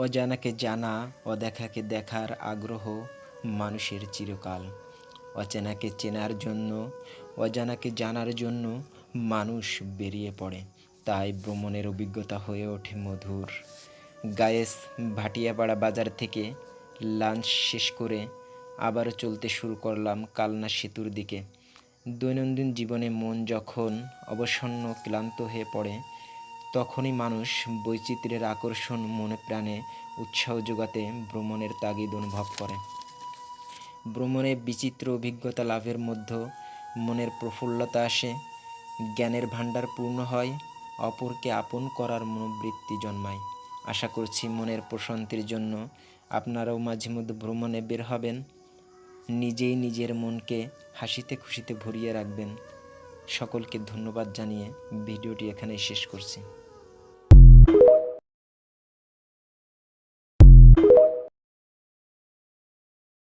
অজানাকে জানা অদেখাকে দেখার আগ্রহ মানুষের চিরকাল। অচেনাকে চেনার জন্য, অজানাকে জানার জন্য মানুষ বেরিয়ে পড়ে। তাই ভ্রমণের অভিজ্ঞতা হয়ে ওঠে মধুর। গায়েস ভাটিয়াপাড়া বাজার থেকে লাঞ্চ শেষ করে আবারও চলতে শুরু করলাম কালনা সেতুর দিকে। দৈনন্দিন জীবনে মন যখন অবসন্ন, ক্লান্ত হয়ে পড়ে তখনই মানুষ বৈচিত্র্যের আকর্ষণ মনে প্রাণে উৎসাহ যোগাতে ভ্রমণের তাগিদ অনুভব করে। ভ্রমণে বিচিত্র অভিজ্ঞতা লাভের মধ্যে মনের প্রফুল্লতা আসে, জ্ঞানের ভাণ্ডার পূর্ণ হয়, অপরকে আপন করার মনোবৃত্তি জন্মায়। আশা করছি মনের প্রশান্তির জন্য আপনারাও মাঝে মধ্যে ভ্রমণে বের হবেন, নিজেই নিজের মনকে হাসিতে খুশিতে ভরিয়ে রাখবেন। সকলকে ধন্যবাদ জানিয়ে ভিডিওটি এখানেই শেষ করছি।